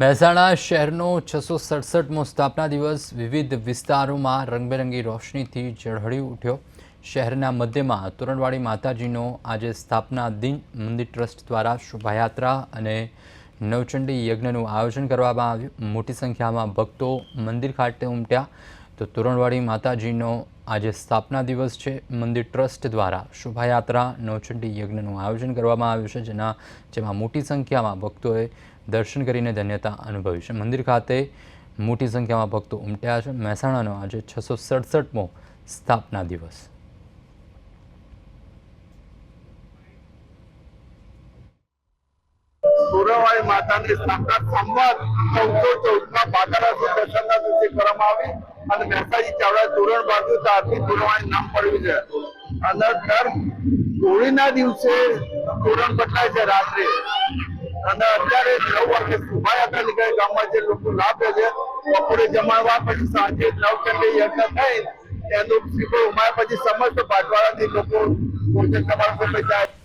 મહેસાણા શહેરનો છસો સડસઠમો સ્થાપના દિવસ વિવિધ વિસ્તારોમાં રંગબેરંગી રોશનીથી ઝળહળી ઉઠ્યો. શહેરના મધ્યમાં તોરણવાડી માતાજીનો આજે સ્થાપના દિન. મંદિર ટ્રસ્ટ દ્વારા શોભાયાત્રા અને નવચંડી યજ્ઞનું આયોજન કરવામાં આવ્યું. મોટી સંખ્યામાં ભક્તો મંદિર ખાતે ઉમટ્યા. તો તોરણવાડી માતાજીનો આજે સ્થાપના દિવસ છે. મંદિર ટ્રસ્ટ દ્વારા શોભાયાત્રા, નવચંડી યજ્ઞનું આયોજન કરવામાં આવ્યું છે, જેના જેમાં મોટી સંખ્યામાં ભક્તોએ દર્શન કરીને ધન્યતા અનુભવી છે. મંદિર ખાતે મોટી સંખ્યામાં ભક્તો ઉમટ્યા છે. મહેસાણાનો આજે છસો સડસઠમો સ્થાપના દિવસ. દિવસે રાત્રે. અને અત્યારે નવ વાગે શોભાયાત્રા નીકળે ગામમાં જે લોકો લાભ છે બપોરે જમાડવા પછી સાંજે નવચંડી યજ્ઞ થઈ એનું શ્રીફળ ઉમાયા પછી સમસ્ત બાટવાળાથી લોકો ભોજન તમારા જાય